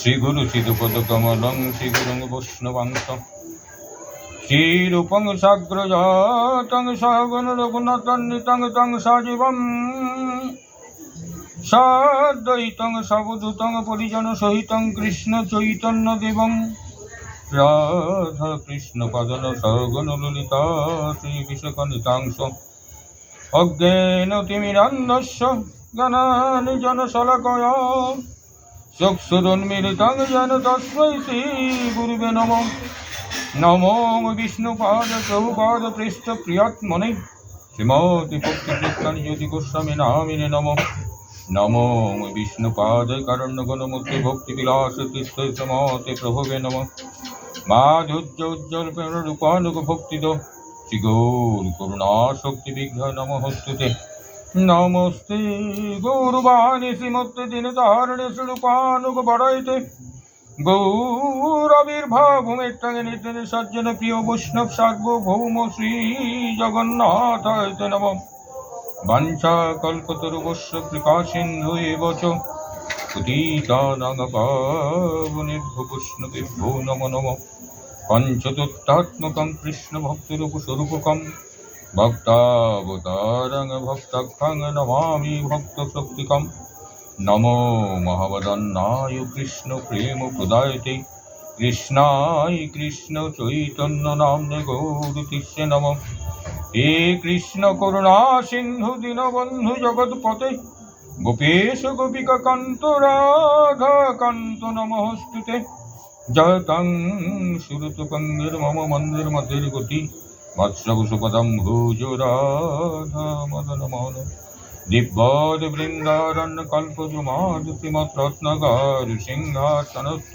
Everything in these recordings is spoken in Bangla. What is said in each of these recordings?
শ্রীগুরুং বৈষ্ণবাংশ শ্রীরূপং সাগ্রজাতং সহগণ রঘুনাথান্বিতং তং সজীবম। সদ্বৈতং সবদূতং পরিজন সহিতং কৃষ্ণ চৈতন্য দেবং রাধা কৃষ্ণ পদন সহগণ ললিতা শ্রী বিশ্বকনিতাংশ অজ্ঞেন জ্ঞানানি জনশলাকয়া চক্ষুরুন্মিলিতং যেন তস্मै শ্রীগুরুবে নম। নমো বিষ্ণুপাদ প্রভুপাদ পৃষ্ঠ প্রিয়াত্মনে শ্রীমতি ভক্তিকৃষ্ণানি জ্যোতি গোস্বামী নামিনে নম। নমো বিষ্ণুপাদ কারণ্যগণমূর্তি ভক্তিবিলাস তীর্থ সমতে প্রভুবে নম। মাধুর্য উজ্জ্বল প্রেম রূপানুগ ভক্তিদ শ্রীগৌর করুণা শক্তি বিঘ্ন নমস্তুতে নমস্তে গৌরবাণী শ্রীমত্তে দিন তারণে স্বরূপানুগ বড়াইতে গৌরবির্ভাভূমিত্রাঙ্গে নিত্যে সজ্জন প্রিয় বৈষ্ণব সার্বভৌম শ্রী জগন্নাথ নম বাঞ্ছা কল্পতরুবস্য কৃপা সিন্ধু এব চ পতিতানাং বৈষ্ণবেভ্যো নমো নম স্বরূপকম ভক্তাবতারং ভক্তাখ্যাং নমামি ভক্ত শক্তিকম নমো মহাবদন্নায় কৃষ্ণ প্রেম প্রদায়তে কৃষ্ণায় কৃষ্ণ চৈতন্য নামনে গৌরতিষ্যে নম হে কৃষ্ণ করুণা সিন্ধু দীনবন্ধু জগৎপতে গোপেশ গোপিকা কান্ত রাধা কান্ত নমস্তুতে জয়তং সুরতপঙ্গের মম মন্দির মধ্যের গতি মৎস্যকুশপদম ভুজ রাধা মদন মোহন দিব্যদ বৃন্দারণ্য কল্পজুমাদ শ্রীমৎ রত্নগার সিংহাসনস্থ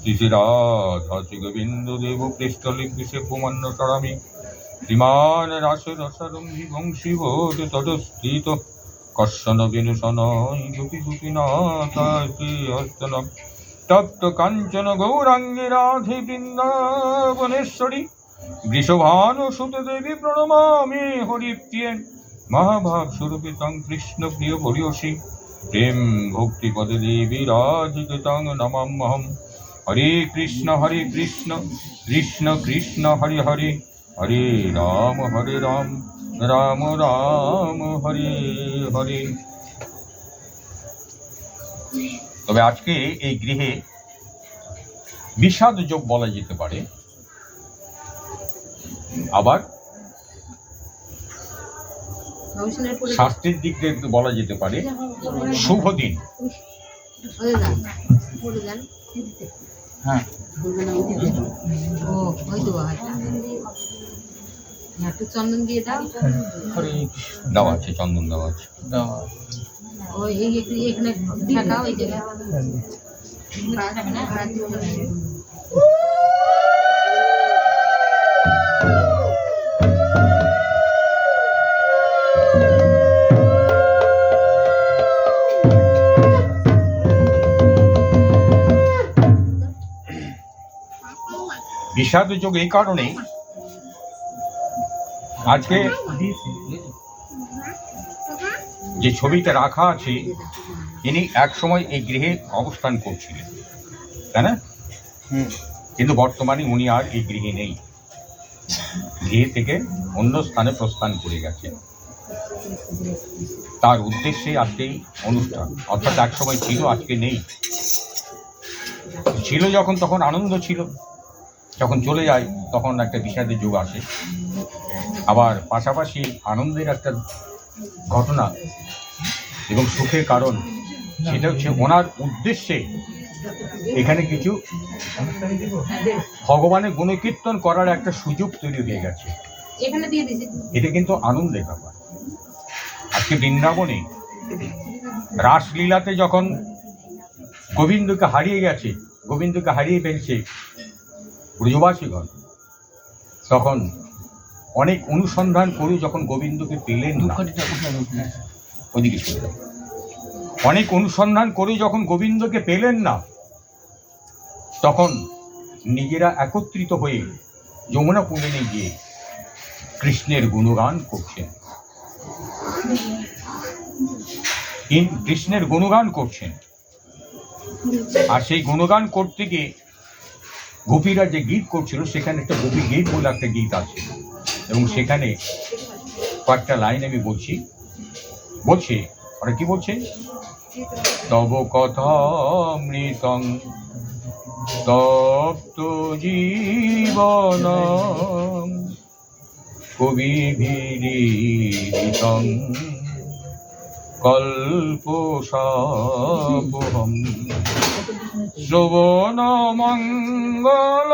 শ্রী রাধা শ্রী গোবিন্দ দেব পৃষ্ঠলিপিসে পুমান্য চড়ামি শ্রীমান রাস রসরম্ভি বংশী বোধ তদস্থিত কর্ষণ বিনুষণয় গোপী গোপীনাথে তপ্ত কাঞ্চন গৌরাঙ্গী রাধে বৃন্দাবনেশ্বরী বৃষভানু সুত দেবী প্রণমামি হরিপ্রিয়ে মহাভাব স্বরূপে তং কৃষ্ণ প্রিয় পরিয়সী প্রেম ভক্তি পদে দেবী রাজিকে তং নমাম্যহম হরে কৃষ্ণ হরে কৃষ্ণ কৃষ্ণ কৃষ্ণ, হরে হরে। হরে রাম হরে রাম রাম রাম, হরে হরে। তবে আজকে এই গৃহে বিষাদ যোগ বলা যেতে পারে। আবার স্বাস্থ্যের দিক দিয়ে বলা যেতে পারে শুভ দিন হ্যাঁ ও ওই একটা চন্দন দিয়ে দাও আছে চন্দন দেওয়া আছে এখানে জায়গায় বিষাদ যোগ এই কারণে আজকে যে ছবিটা রাখা আছে ইনি এক সময় এই গৃহে অবস্থান করছিলেন তাই না? কিন্তু বর্তমানে উনি আর এই গৃহে নেই। গৃহে থেকে অন্য স্থানে প্রস্থান করে গেছেন। তার উদ্দেশ্যে আজকে অনুষ্ঠান অর্থাৎ এক সময় ছিল আজকে নেই। ছিল যখন তখন আনন্দ ছিল। যখন চলে যায় তখন একটা বিষাদের যুগ আসে। আবার পাশাপাশি আনন্দের একটা ঘটনা এবং সুখের কারণ সেটা হচ্ছে ওনার উদ্দেশ্যে এখানে কিছু ভগবানের গুণকীর্তন করার একটা সুযোগ তৈরি হয়ে গেছে। এটা কিন্তু আনন্দের ব্যাপার। আজকে বৃন্দাবনে রাসলীলাতে যখন গোবিন্দকে হারিয়ে গেছে গোবিন্দকে হারিয়ে ফেলছে ব্রজবাসীগণ তখন অনেক অনুসন্ধান করে যখন গোবিন্দকে পেলেন? ওদিকে অনেক অনুসন্ধান করে যখন গোবিন্দকে পেলেন না, তখন নিজেরা একত্রিত হয়ে যমুনা পুলিনে গিয়ে কৃষ্ণের গুণগান করছেন। কৃষ্ণের গুণগান করছেন। আর সেই গুণগান করতে গিয়ে গোপীরা যে গীত করছিল, সেখানে একটা গোপী গীত বলে একটা গীত আছে। এবং সেখানে কয়েকটা লাইন আমি বলছি। বলছে? ওরা কি বলছে? তব কথামৃতং তপ্ত জীবন, কবি ভিড়িতং কল্পসাপহম শ্রবণ মঙ্গল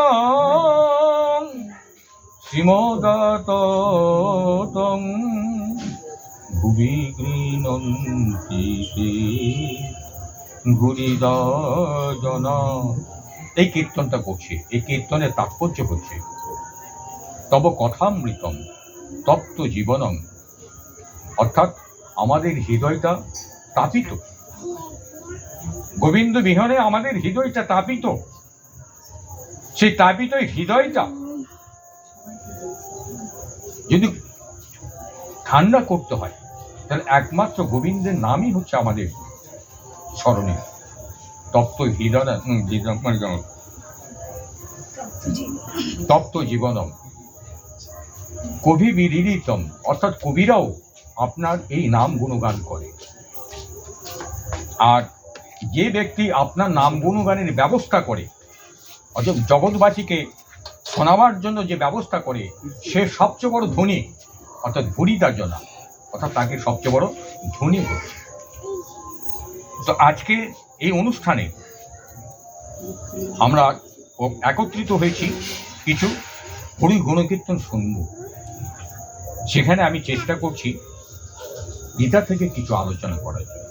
শ্রীমদাতং ভুবি এই কীর্তনটা করছে, এই কীর্তনের তাৎপর্য হচ্ছে তব কথামৃতম, তপ্ত জীবনম। অর্থাৎ আমাদের হৃদয়টা তাপিত। গোবিন্দ বিহনে আমাদের হৃদয়টা তাপিত। সেই তাপিত হৃদয়টা যদি ঠান্ডা করতে হয়, তাহলে একমাত্র গোবিন্দের নামই হচ্ছে আমাদের স্মরণীয় তপ্ত হৃদয় মানে তপ্ত জীবনম। কবি বিদিতম অর্থাৎ কবিরাও আপনার এই নাম গুণগান করে। আর যে ব্যক্তি আপনার নাম গুণগানের ব্যবস্থা করে, অর্থাৎ জগৎবাসীকে শোনাবার জন্য যে ব্যবস্থা করে, সে সবচেয়ে বড় ধনী, অর্থাৎ ভুরিদার জনা অর্থাৎ তাকে সবচেয়ে বড় ধনী বলছে। তো আজকে এই অনুষ্ঠানে আমরা একত্রিত হয়েছি, কিছু হরি গুণকীর্তন শুনব। সেখানে আমি চেষ্টা করছি, গীতা থেকে কিছু আলোচনা করার জন্য।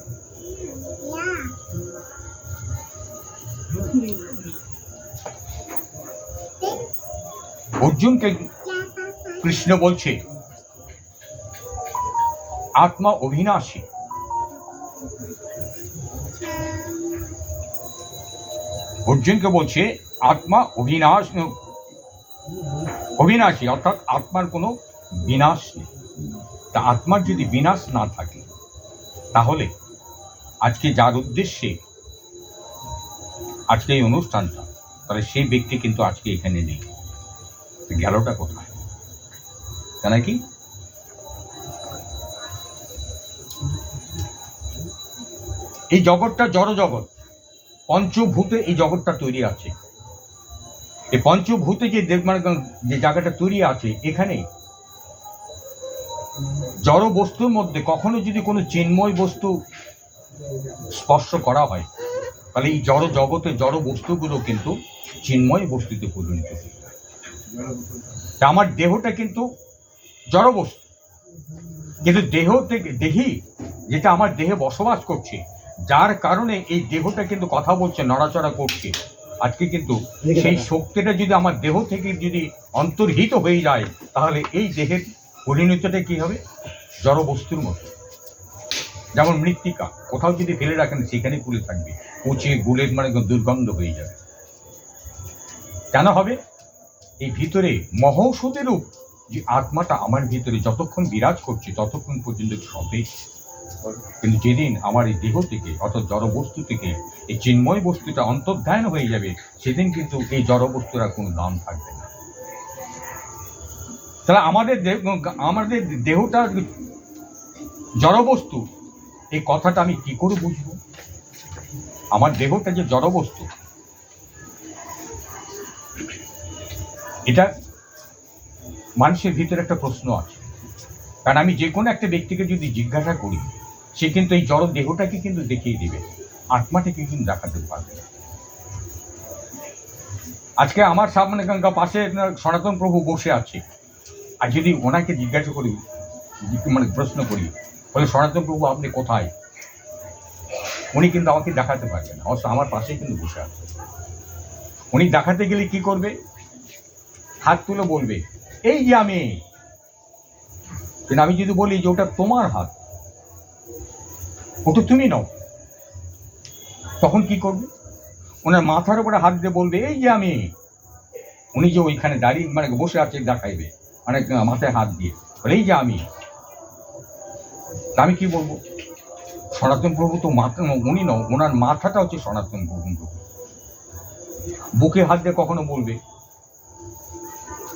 অর্জুনকে কৃষ্ণ বলছে, আত্মা অভিনাশী অর্জুনকে বলছে, আত্মা অবিনাশ, অবিনাশী। অর্থাৎ আত্মার কোনো বিনাশ নেই। তা আত্মার যদি বিনাশ না থাকে, তাহলে আজকে যার উদ্দেশ্যে আজকে এই অনুষ্ঠানটা, তাহলে সেই ব্যক্তি কিন্তু আজকে এখানে নেই। গেলটা কোথায়? তা নাকি? এই জগৎটা জড় জগৎ। পঞ্চভূতে এই জগৎটা তৈরি আছে। এই পঞ্চভূতে যে দেব- মানে যে জায়গাটা তৈরি আছে, এখানে জড় বস্তুর মধ্যে কখনো যদি কোনো চিন্ময় বস্তু স্পর্শ করা হয় তাহলে এই জড় জগতে জড় বস্তুগুলো কিন্তু চিন্ময় বস্তুতে পরিণত হয়ে আমার দেহটা কিন্তু জড় বস্তু। কিন্তু দেহ থেকে দেহি যেটা আমার দেহে বসবাস করছে যার কারণে এই দেহটা কিন্তু কথা বলছে নড়াচড়া করছে। আজকে কিন্তু সেই শক্তিটা যদি আমার দেহ থেকে যদি অন্তর্হিত হয়ে যায় তাহলে এই দেহের পরিণতিটা কি হবে? জড় বস্তুর মতো। যেমন মৃত্তিকা, কোথাও যদি ফেলে রাখেন সেখানে পুড়ে থাকবে। পচে, গুলে মানে দুর্গন্ধ হয়ে যাবে। কেন হবে? এই ভিতরে মহৌষধের রূপ, যে আত্মাটা আমার ভিতরে যতক্ষণ বিরাজ করছে, ততক্ষণ পর্যন্ত সতেজ কিন্তু যেদিন আমার এই দেহ থেকে, অর্থাৎ জড় বস্তু থেকে, এই চিন্ময় বস্তুটা অন্তর্ধায়ন হয়ে যাবে, সেদিন কিন্তু এই জড় বস্তুর আর কোনো দাম থাকবে না। তাহলে আমাদের আমাদের দেহটা জড় বস্তু এই কথাটা আমি কি করে বুঝব? আমার দেহটা যে জড় বস্তু এটা মানুষের ভিতরে একটা প্রশ্ন আছে। কারণ আমি যে কোনো একটা ব্যক্তিকে যদি জিজ্ঞাসা করি, সে কিন্তু এই জড় দেহটাকে কিন্তু দেখিয়ে দিবে, আত্মাটাকে কিন্তু দেখাতে পারবে। আজকে আমার সামনে গঙ্গা পাশে সনাতন প্রভু বসে আছে। আর যদি ওনাকে জিজ্ঞাসা করি মানে প্রশ্ন করি বলে সনাতন প্রভু আপনি কোথায়? উনি কিন্তু আমাকে দেখাতে পারবেন না। অবশ্য আমার পাশেই কিন্তু বসে আছে। উনি দেখাতে গেলে কি করবে? হাত তুলে বলবে, এই যে আমি। কিন্তু আমি যদি বলি যে, ওটা তোমার হাত, ওটা তুমি নাও। তখন কি করবে? ওনার মাথার উপরে হাত দিয়ে বলবে, এই যে আমি। উনি যে ওইখানে দাঁড়িয়ে মানে বসে আছে দেখাইবে মানে মাথায় হাত দিয়ে। বলে, এই যে আমি। আমি কি বলব? সনাতন প্রভু তো মাথা, উনি নয়, ওনার মাথাটা হচ্ছে সনাতন প্রভু। বুকে হাত দিয়ে কখনো বলবে।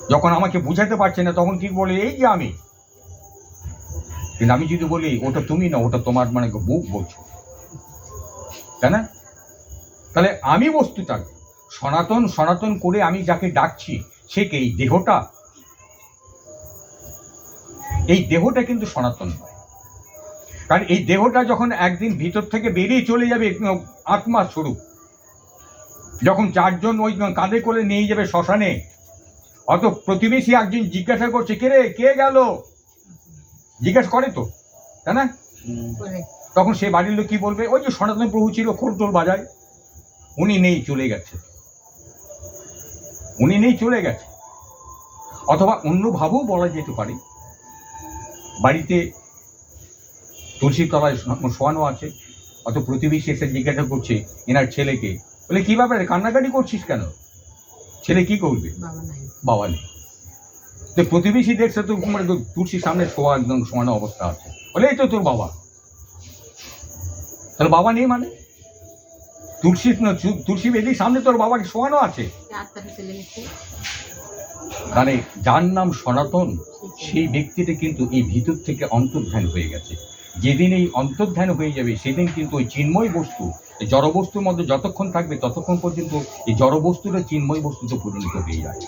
যখন আমাকে বুঝাতে পারছে না, তখন কি বলে, এই যে আমি। কিন্তু আমি যদি বলি, ওটা তুমি না ওটা তোমার মানে বুক বলছো? তাই না? তাহলে আমি বস্তুটা, সনাতন সনাতন করে আমি যাকে ডাকছি, সে কে এই দেহটা? এই দেহটা কিন্তু সনাতন নয়। কারণ এই দেহটা যখন একদিন ভিতর থেকে বেরিয়ে চলে যাবে উম, আত্মার স্বরূপ। যখন চারজন ওই কাঁধে করে নিয়ে যাবে শ্মশানে অত প্রতিবেশী একজন জিজ্ঞাসা করছে কে রে কে গেল? জিজ্ঞাসা করে তো তাই না? তখন সে বাড়ির লোক কি বলবে ওই যে সনাতন প্রভু ছিল খোল টোল বাজায়। উনি নেই চলে গেছে। উনি নেই চলে গেছে। অথবা অন্য ভাবেও বলা যেতে পারে বাড়িতে তুলসী তলায় শোয়ানো আছে অত প্রতিবেশী এসে জিজ্ঞাসা করছে এনার ছেলেকে। বলে কি ব্যাপারে কান্নাকাটি করছিস কেন? ছেলে কি করবে? বাবা নেই। তো প্রতিবেশী দেখছে তো মানে তুলসীর সামনে শোয়া একদম শোয়ানো অবস্থা আছে। বলে এই তো তোর বাবা। তাহলে বাবা নেই মানে? তুলসী তুলসী বেদির সামনে তোর বাবাকে শোয়ানো আছে? মানে যার নাম সনাতন সেই ব্যক্তিটা কিন্তু এই ভিতর থেকে অন্তর্ধান হয়ে গেছে। যেদিন এই অন্তর্ধান হয়ে যাবে, সেদিন কিন্তু ওই চিন্ময় বস্তু, এই জড়বস্তুর মধ্যে যতক্ষণ থাকবে, ততক্ষণ পর্যন্ত এই জড়বস্তুটা চিন্ময় বস্তুতে পরিণত হয়ে যায়।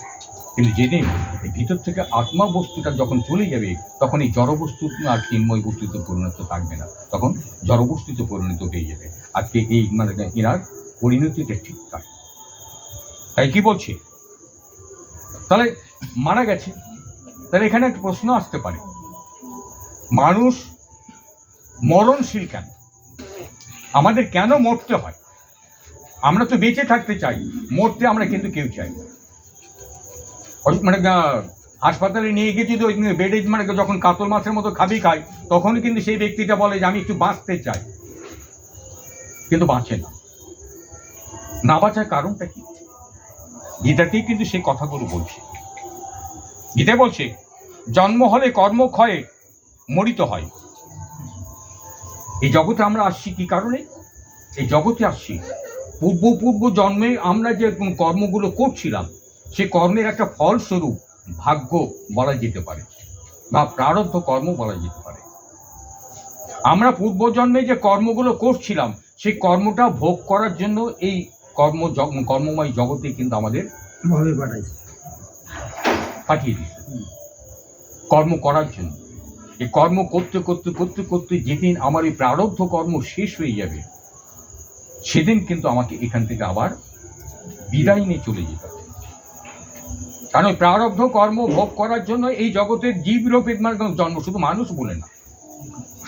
কিন্তু যেদিন এই ভিতর থেকে আত্মা বস্তুটা যখন চলে যাবে, তখন এই জড় জড়বস্তু আর চিন্ময় বস্তুতে পরিণত থাকবে না। তখন জড় জড়বস্তুতে পরিণত হয়ে যাবে। আজকে এই মানে এনার পরিণতিটা ঠিক থাকে তাই কি বলছে? তাহলে মারা গেছে। তাহলে এখানে একটা প্রশ্ন আসতে পারে। মানুষ মরণশীল কেন? আমাদের কেন মরতে হয়? আমরা তো বেঁচে থাকতে চাই, মরতে আমরা কিন্তু কেউ চাই না। মানে হাসপাতালে নিয়ে গিয়ে যদি ওই বেডে মানে যখন কাতল মাছের মতো খাবি খায়, তখনই কিন্তু সেই ব্যক্তিটা বলে যে, আমি একটু বাঁচতে চাই। কিন্তু বাঁচে না। না বাঁচার কারণটা কি? গীতাতেই কিন্তু সেই কথাগুলো বলছে। গীতা বলছে, জন্ম হলে কর্ম ক্ষয়ে মরিত হয়। এই জগতে আমরা আসছি কি কারণে? এই জগতে আসছি। পূর্ব পূর্ব জন্মে আমরা যে কর্মগুলো করছিলাম সে কর্মের একটা ফলস্বরূপ ভাগ্য বলা যেতে পারে বা প্রারব্ধ কর্ম বলা যেতে পারে। আমরা পূর্বজন্মে যে কর্মগুলো করছিলাম সেই কর্মটা ভোগ করার জন্য এই কর্ম কর্মময় জগতে কিন্তু আমাদের পাঠিয়ে দিচ্ছে কর্ম করার জন্য। এই কর্ম করতে করতে করতে করতে যেদিন আমার এই প্রারব্ধ কর্ম শেষ হয়ে যাবে, সেদিন কিন্তু আমাকে এখান থেকে আবার বিদায় নিয়ে চলে যেতে হবে। কারণ ওই প্রারব্ধ কর্ম ভোগ করার জন্য এই জগতের জীবরূপের মানে জন্ম শুধু মানুষ বলে না।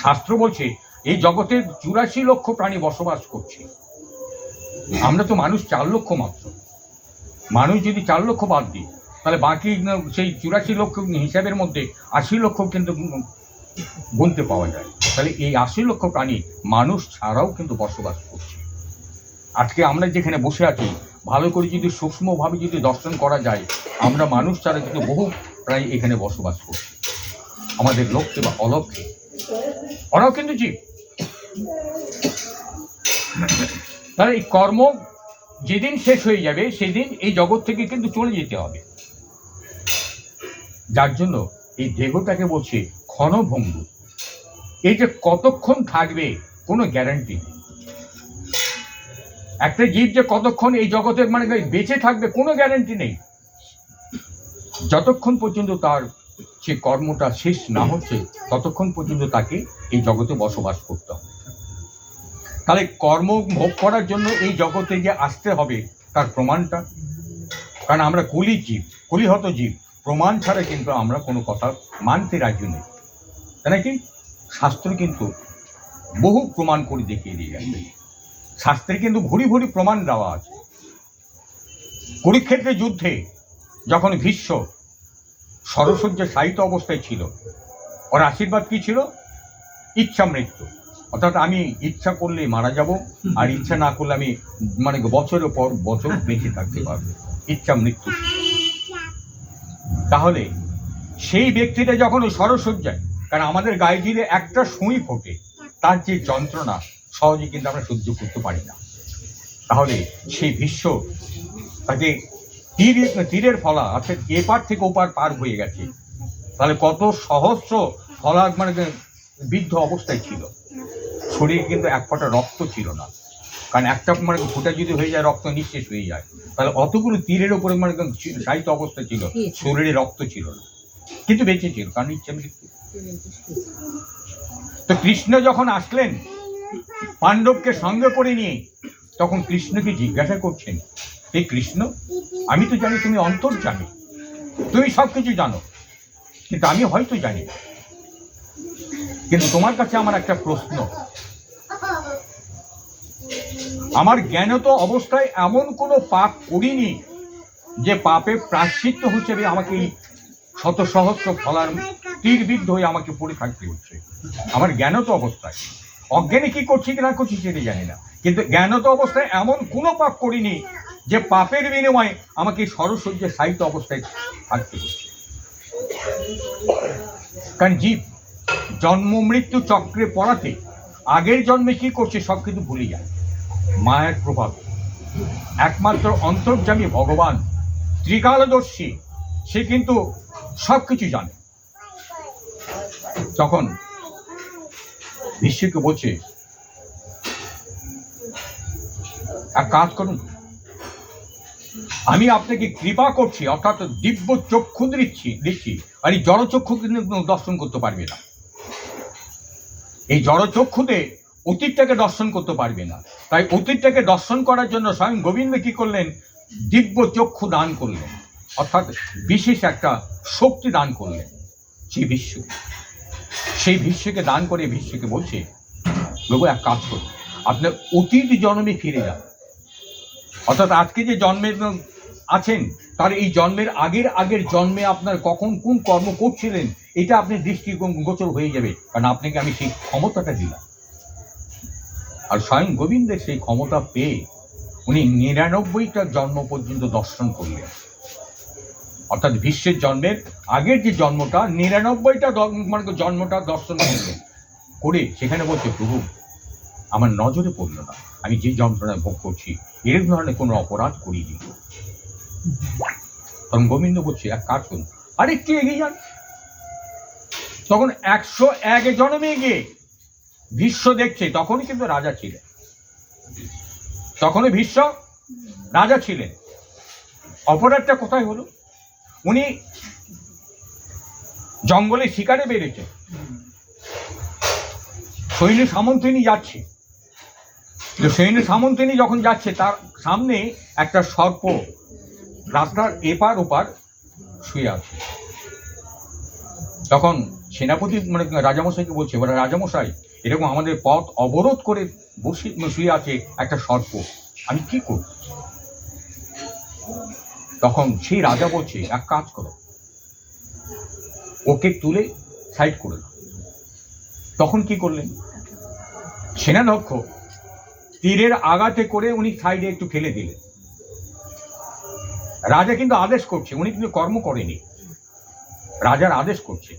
শাস্ত্র বলছে, এই জগতের চুরাশি লক্ষ প্রাণী বসবাস করছে। আমরা তো মানুষ চার লক্ষ মাত্র। মানুষ যদি চার লক্ষ বাদ দিই তাহলে বাকি সেই চুরাশি লক্ষ হিসাবের মধ্যে আশি লক্ষ কিন্তু গুনতে পাওয়া যায়। তাহলে এই আশি লক্ষ প্রাণী মানুষ ছাড়াও কিন্তু বসবাস করছে। আজকে আমরা যেখানে বসে আছি, ভালো করে যদি সূক্ষ্মভাবে যদি দর্শন করা যায়, আমরা মানুষ ছাড়া কিন্তু বহু প্রায় এখানে বসবাস করছি। আমাদের লক্ষ্যে বা অলক্ষ্যে ওরাও কিন্তু জীব। তাহলে এই কর্ম যেদিন শেষ হয়ে যাবে, সেদিন এই জগৎ থেকে কিন্তু চলে যেতে হবে। যার জন্য এই দেহটাকে বলছে ক্ষণভঙ্গু। এই যে কতক্ষণ থাকবে কোনো গ্যারান্টি নেই। একটা জীব যে কতক্ষণ এই জগতের মানে বেঁচে থাকবে কোনো গ্যারান্টি নেই। যতক্ষণ পর্যন্ত তার সে কর্মটা শেষ না হচ্ছে, ততক্ষণ পর্যন্ত তাকে এই জগতে বসবাস করতে হবে। তাহলে কর্ম ভোগ করার জন্য এই জগতে যে আসতে হবে তার প্রমাণটা। কারণ আমরা কলি জীব, কলিহত জীব। প্রমাণ ছাড়া কিন্তু আমরা কোনো কথা মানতে রাজি নেই। তাই নাকি? শাস্ত্র কিন্তু বহু প্রমাণ করে দেখিয়ে দিয়ে গেছে। শাস্ত্রে কিন্তু ভুরি ভরি প্রমাণ দেওয়া আছে। কুরুক্ষেত্রে যুদ্ধে যখন ভীষ্ম সরসজ্জা সাহিত্য অবস্থায় ছিল, ওর আশীর্বাদ কি ছিল? ইচ্ছা মৃত্যু। অর্থাৎ আমি ইচ্ছা করলে মারা যাব, আর ইচ্ছা না করলে আমি মানে বছরের পর বছর বেঁচে থাকতে পারব। ইচ্ছা মৃত্যু। তাহলে সেই ব্যক্তিটা যখন সরসজ্জায়, কারণ আমাদের গায়ে যদি একটা সুই ফোটে, তার যে যন্ত্রণা, সহজে কিন্তু আমরা সহ্য করতে পারি না। তাহলে সেই ভীষ্ম তাকে তীর, তীরের ফলা, অর্থাৎ এপার থেকে ওপার পার হয়ে গেছে। তাহলে কত সহস্র ফলা মানে বৃদ্ধ অবস্থায় ছিল। শরীরে কিন্তু এক ফোঁটা রক্ত ছিল না। কারণ একটা মানে ফুটা যদি হয়ে যায় রক্ত নিঃশেষ হয়ে যায়। তাহলে অতগুলো তীরের উপরে মানে সাহিত্য অবস্থা ছিল। শরীরে রক্ত ছিল না। কিন্তু বেঁচে ছিল কারণ ইচ্ছে মৃত্যু তো কৃষ্ণ যখন আসলেন পাণ্ডবকে সঙ্গে করে নিয়ে তখন কৃষ্ণকে জিজ্ঞাসা করছেন হে কৃষ্ণ আমি তো জানি তুমি অন্তর জানি তুমি সব কিছু জানো কিন্তু আমি হয়তো জানি না। কিন্তু তোমার কাছে আমার একটা প্রশ্ন। আমার জ্ঞানত অবস্থায় এমন কোনো পাপ করিনি যে পাপের প্রাশ্চিত্য হিসেবে আমাকে এই শত সহস্র ফলার তীরবিদ্ধ হয়ে আমাকে পড়ে থাকতে হচ্ছে। আমার জ্ঞানত অবস্থায়। অজ্ঞানে কি করছি কি না করছি সেটা জানি না। কিন্তু জ্ঞানত অবস্থায় এমন কোনো পাপ করিনি যে পাপের বিনিময়ে আমাকে সরসজ্জে সাহিত্য অবস্থায় থাকতে হচ্ছে। কারণ জীব জন্ম মৃত্যু চক্রে পড়াতে আগের জন্মে কি করছে সব কিছু ভুলে যায়। মায়ের প্রভাব। একমাত্র অন্তর্যামী ভগবান, ত্রিকালদর্শী, সে কিন্তু সব কিছু জানে। তখন বিশ্বকে বলছে, এক কাজ করুন। আমি আপনাকে কৃপা করছি, অর্থাৎ দিব্য চক্ষু দিচ্ছি দিচ্ছি। আর এই জড়চক্ষু কিন্তু দর্শন করতে পারবে না। এই জড়চক্ষুতে অতীতটাকে দর্শন করতে পারবে না। তাই অতীতটাকে দর্শন করার জন্য স্বয়ং গোবিন্দ কি করলেন? দিব্য চক্ষু দান করলেন। অর্থাৎ বিশেষ একটা শক্তি দান করলেন। সেই বিশ্ব সেই বিশ্বকে দান করে বিশ্বকে বলছে, প্রভু, এক কাজ করুন আপনার অতীত জন্মে ফিরে যান। অর্থাৎ আজকে যে জন্মের আছেন, তার এই জন্মের আগের আগের জন্মে আপনার কখন কোন কর্ম করছিলেন, এটা আপনি দৃষ্টি গোচর হয়ে যাবে। কারণ আপনাকে আমি সেই ক্ষমতাটা দিলাম। আর স্বয়ং গোবিন্দের সেই ক্ষমতা পেয়ে উনি নিরানব্বইটা জন্ম পর্যন্ত দর্শন করলেন। অর্থাৎ বিশ্বের জন্মের আগের যে জন্মটা, নিরানব্বইটা মানে জন্মটা দর্শন করলেন। করে সেখানে বলছে, প্রভু, আমার নজরে পড়ল না। আমি যে যন্ত্রণায় ভোগ করছি এর ধরনের কোনো অপরাধ করিনি। তখন গোবিন্দ বলছে, এক কাজ করুন। আরেকটু এগিয়ে যান তখন একশো এক জন্মে গিয়ে ভীষ্ম দেখছে, তখনই কিন্তু রাজা ছিলেন। তখনই ভীষ্ম রাজা ছিলেন। অপরাধটা কোথায় হলো? উনি জঙ্গলে শিকারে বেড়েছে। সৈন্য সামন্তিনী যাচ্ছে। তো সৈন্য সামন্তিনী যখন যাচ্ছে, তার সামনে একটা সর্প রাস্তার এপার ওপার শুয়ে আছে। তখন সেনাপতি মানে রাজামশাইকে বলছে, এবার রাজামশাই এরকম আমাদের পথ অবরোধ করে বসে শুয়ে আছে একটা সর্প। আমি কি করব? তখন সেই রাজা বলছে, এক কাজ করো। ওকে তুলে সাইড করে তখন কি করলেন? সেনাধ্যক্ষ তীরের আগাতে করে উনি সাইডে একটু ফেলে দিলেন। রাজা কিন্তু আদেশ করছে, উনি কিন্তু কর্ম করেনি। রাজার আদেশ করছে।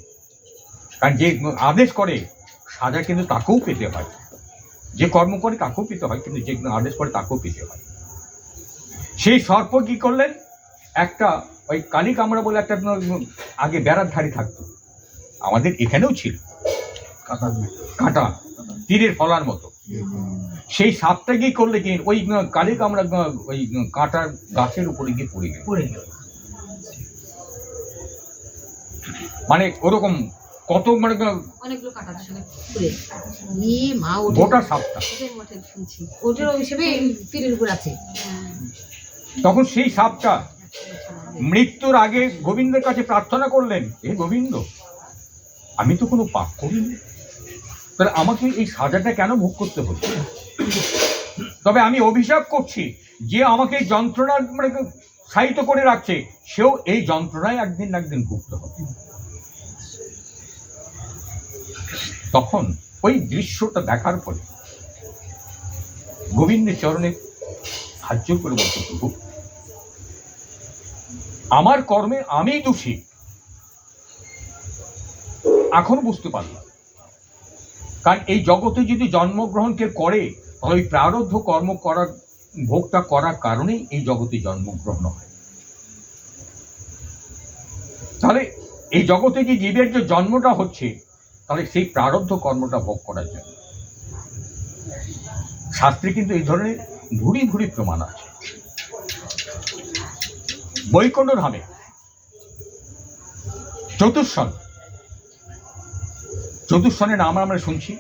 কারণ যে আদেশ করে সাজা কিন্তু তাকেও পেতে হয়। যে কর্ম করে তাকেও পেতে হয় কিন্তু যে আদেশ করে তাকেও পেতে হয়। সেই সর্প কি করলেন? একটা ওই কালী কামড়া বলে একটা আগে বেড়ার ধারে থাকতো। আমাদের এখানেও ছিল। কাঁটা তীরের ফলার মতো। সেই সাপটা কি করলে কি? ওই কালী কামড়া ওই কাঁটার গাছের উপরে গিয়ে পড়ে গেল। মানে ওরকম কত মানে অনেকগুলো ফুলে ই মা ওঠে। গোটা সাপটা। শুনছি। ওঠের হিসেবে তীরের উপর আছে। তখন সেই সাপটা মৃত্যুর আগে গোবিন্দের কাছে প্রার্থনা করলেন হে গোবিন্দ আমি তো কোনো পাপ করিনি। তাহলে আমাকে এই সাজাটা কেন ভোগ করতে হচ্ছে তবে আমি অভিশাপ করছি যে আমাকে এই যন্ত্রণা মানে সাহিত্য করে রাখছে সেও এই যন্ত্রণায় একদিন না একদিন ভুগতে হবে। তখন ওই দৃশ্যটা দেখার পরে গোবিন্দের চরণে সাহায্য করে বলতে প্রভু, আমার কর্মে আমি দোষী। এখন বুঝতে পারলাম। কারণ এই জগতে যদি জন্মগ্রহণ কে করে, তাহলে ওই প্রারব্ধ কর্ম করার, ভোগটা করার কারণেই এই জগতে জন্মগ্রহণ হয়। তাহলে এই জগতে যে জীবের যে জন্মটা হচ্ছে তাহলে সেই প্রারব্ধ কর্মটা ভোগ করার জন্য। শাস্ত্রে কিন্তু এই ধরনের ভুরি ভুরি প্রমাণ আছে। বৈকুণ্ঠ ধামে চতুর্শন চতুর্শনের নাম আমরা শুনছি।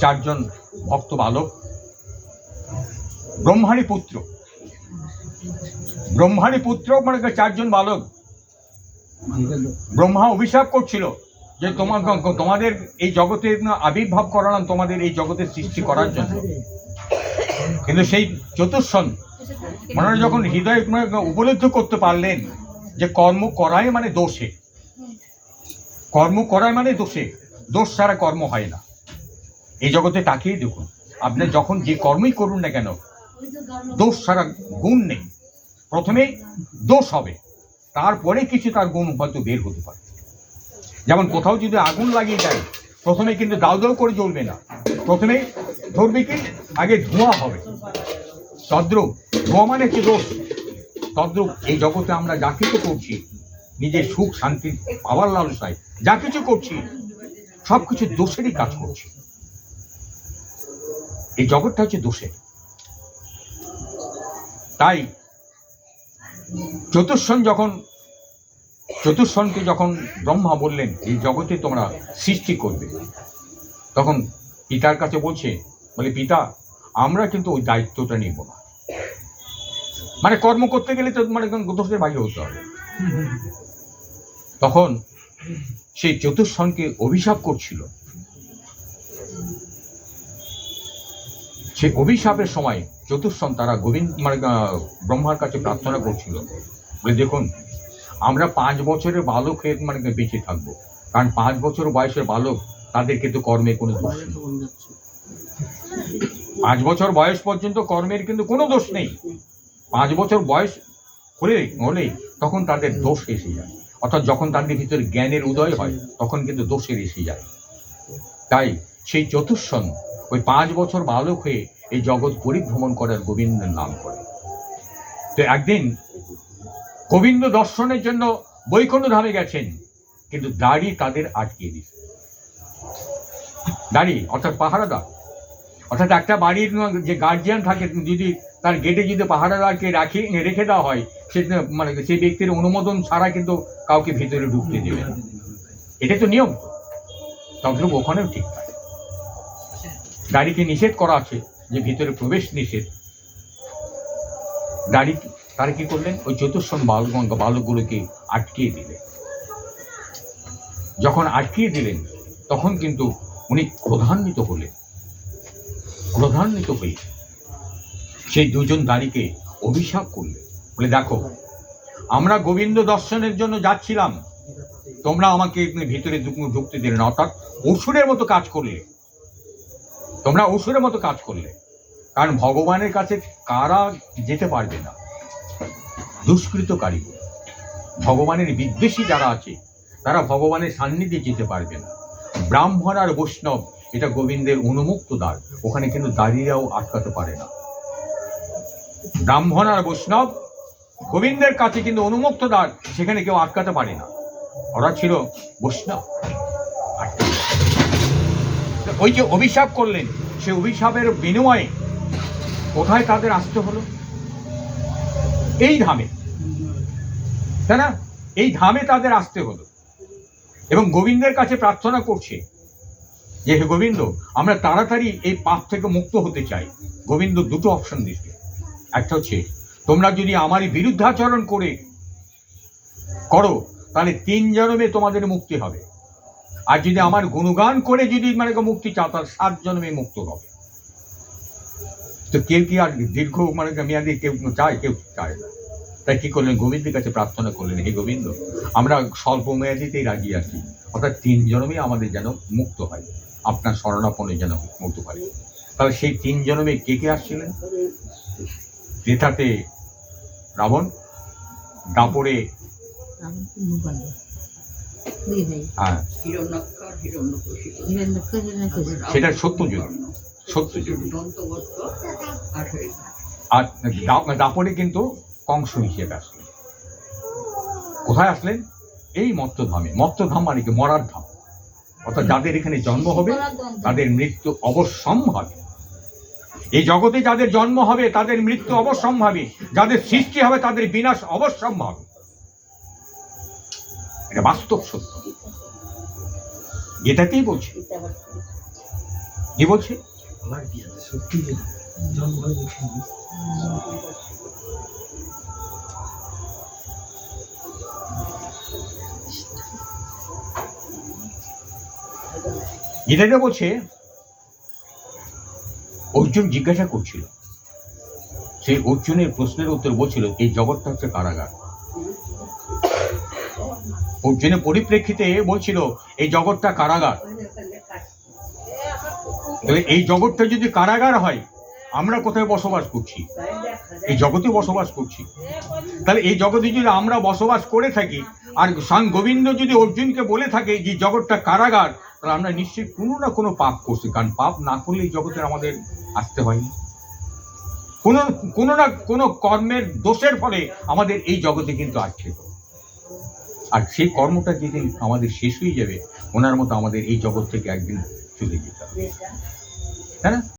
চারজন ভক্ত বালক। ব্রহ্মারী পুত্র। ব্রহ্মারী পুত্র মানে চারজন বালক। ব্রহ্মা অভিশাপ করছিল। যে তোমার তোমাদের এই জগতে আবির্ভাব করালাম তোমাদের এই জগতের সৃষ্টি করার জন্য। কিন্তু সেই চতুর্শন মনে যখন হৃদয় উপলব্ধ করতে পারলেন যে কর্ম করাই মানে দোষে। কর্ম করাই মানে দোষে। দোষ ছাড়া কর্ম হয় না। এই জগতে তাকিয়ে দেখুন, আপনি যখন যে কর্মই করুন না কেন, দোষ ছাড়া গুণ নেই। প্রথমে দোষ হবে, তারপরে কিছু তার গুণ হয়তো বের হতে পারে। যেমন কোথাও যদি আগুন লাগিয়ে দেয় প্রথমে কিন্তু দাউ দাউ করে জ্বলবে না। প্রথমে ধরবে কি? আগে ধোঁয়া হবে। তদ্রুপ, ধোঁয়া মানে হচ্ছে দোষ? তদ্রুপ, এই জগতে আমরা যা কিছু করছি, নিজের সুখ, শান্তি, পাওয়ার লালসায় যা কিছু করছি সব কিছু দোষেরই কাজ করছি। এই জগৎটা হচ্ছে দোষের। তাই চতুর্শন যখন চতুর্শনকে যখন ব্রহ্মা বললেন, এই জগতে তোমরা সৃষ্টি করবে। তখন পিতার কাছে বলছে, বলে, পিতা, আমরা কিন্তু ওই দায়িত্বটা নিব না। মানে কর্ম করতে গেলে তো মানে দোষের বাইরে হতে হবে। তখন সেই চতুর্শনকে অভিশাপ করছিল। সেই অভিশাপের সময় চতুর্শন তারা গোবিন্দ মানে ব্রহ্মার কাছে প্রার্থনা করছিল। বলে, দেখুন আমরা পাঁচ বছরের বালক হয়ে মানে বেঁচে থাকব। কারণ পাঁচ বছর বয়সের বালক, তাদের কিন্তু কর্মে কোনো দোষ নেই। পাঁচ বছর বয়স পর্যন্ত কর্মের কিন্তু কোনো দোষ নেই। পাঁচ বছর বয়স হলে হলেই তখন তাদের দোষ এসে যায়। অর্থাৎ যখন তাদের ভিতরে জ্ঞানের উদয় হয়, তখন কিন্তু দোষের এসে যায়। তাই সেই চতুর্শন ওই পাঁচ বছর বালক হয়ে এই জগৎ পরিভ্রমণ করার গোবিন্দের নাম করে। তো একদিন গোবিন্দ দর্শনের জন্য বৈকুণ্ঠ ধামে গেছেন, কিন্তু দাড়ি তাদের আটকিয়ে দিচ্ছে দাড়ি, অর্থাৎ পাহারাদার। অর্থাৎ একটা বাড়ির যে গার্জিয়ান থাকে, যদি তার গেটে যদি পাহারাদারকে রাখি, রেখে দেওয়া হয়, সে মানে সেই ব্যক্তির অনুমোদন ছাড়া কিন্তু কাউকে ভিতরে ঢুকতে দেবে না। এটা তো নিয়ম। তদ্রুপ ওখানেও ঠিক থাকে গাড়িকে নিষেধ করা আছে যে ভিতরে প্রবেশ নিষেধ। গাড়ি তারা কি করলেন ওই চতুর্শন বালক বালকগুলোকে আটকিয়ে দিলেন যখন আটকিয়ে দিলেন, তখন কিন্তু উনি ক্রধান্বিত হলেন। ক্রধান্বিত হয়ে সেই দুজন দাঁড়িকে অভিশাপ করলেন। বলে, দেখো, আমরা গোবিন্দ দর্শনের জন্য যাচ্ছিলাম। তোমরা আমাকে ভিতরে ঢুক- ঢুকতে দিলে না, অর্থাৎ অসুরের মতো কাজ করলে। তোমরা অসুরের মতো কাজ করলে। কারণ ভগবানের কাছে কারা যেতে পারবে না। দুষ্কৃতকারী ভগবানের বিদ্বেষী যারা আছে, তারা ভগবানের সান্নিধ্যে যেতে পারবে না। ব্রাহ্মণ আর বৈষ্ণব, এটা গোবিন্দের উন্মুক্ত দ্বার ওখানে কিন্তু দাঁড়িয়েও আটকাতে পারে না। ব্রাহ্মণ আর বৈষ্ণব, গোবিন্দের কাছে কিন্তু অনুমুক্ত দ্বার সেখানে কেউ আটকাতে পারে না। ওরা ছিল বৈষ্ণব। ওই যে অভিশাপ করলেন, সে অভিশাপের বিনিময়ে কোথায় তাদের আসতে হলো? এই ধামে। তাই না? এই ধামে তাদের আসতে হলো। এবং গোবিন্দের কাছে প্রার্থনা করছে যে, হে গোবিন্দ, আমরা তাড়াতাড়ি এই পাপ থেকে মুক্ত হতে চাই। গোবিন্দ দুটো অপশন দিচ্ছে। একটা হচ্ছে, তোমরা যদি আমারই বিরুদ্ধাচরণ করে করো, তাহলে তিন জন্মে তোমাদের মুক্তি হবে। আর যদি আমার গুণগান করে যদি মানে মুক্তি চাও, তাহলে সাত জন্মে মুক্ত হবে। তো কেউ কি আর দীর্ঘ মানে মেয়াদি কেউ চায় কেউ চায় না। তাই কি করলেন? গোবিন্দের কাছে প্রার্থনা করলেন হে গোবিন্দ আমরা স্বল্প মেয়াদিতেই রাজি আছি। অর্থাৎ তিন জন্মে আমাদের যেন মুক্ত হয়। আপনার শরণাপনে যেন মুক্ত পারে তাহলে সেই তিন জন্মে কে কে আসছিলেন? ত্রেতাতে রাবণ দাপরে হ্যাঁ। সেটা সত্য আর দাপরে কিন্তু কংস হিসেবে আসলেন। কোথায় আসলেন? এই মত্তধামে। মত্তধাম মানে কি? মরার ধাম। অর্থাৎ যাদের এখানে জন্ম হবে তাদের মৃত্যু অবশ্যম্ভাবী এই জগতে যাদের জন্ম হবে তাদের মৃত্যু অবশ্যম্ভাবী যাদের সৃষ্টি হবে তাদের বিনাশ অবশ্যম্ভাবী এটা বাস্তব সত্য। গীতাতেই বলছে। কি বলছে? সত্যি যে জন্ম হয়ে গেছে গীতাতে বলছে, অর্জুন জিজ্ঞাসা করছিল। সেই অর্জুনের প্রশ্নের উত্তর বলছিল এই জগৎটা হচ্ছে কারাগার। অর্জুনের পরিপ্রেক্ষিতে বলছিল এই জগৎটা কারাগার। তাহলে এই জগৎটা যদি কারাগার হয়, আমরা কোথায় বসবাস করছি? এই জগতে বসবাস করছি। তাহলে এই জগতে যদি আমরা বসবাস করে থাকি, আর স্বামী গোবিন্দ যদি অর্জুনকে বলে থাকে যে জগৎটা কারাগার, তাহলে আমরা নিশ্চয়ই কোনো না কোনো পাপ করছি, কারণ পাপ না করলে এই জগতে আমাদের আসতে হয়নি কোনো কোনো না কোনো কর্মের দোষের ফলে আমাদের এই জগতে কিন্তু আসছে। আর সেই কর্মটা যেদিন আমাদের শেষ হয়ে যাবে, ওনার মতো আমাদের এই জগৎ থেকে একদিন চলে যেতে হবে। তাই না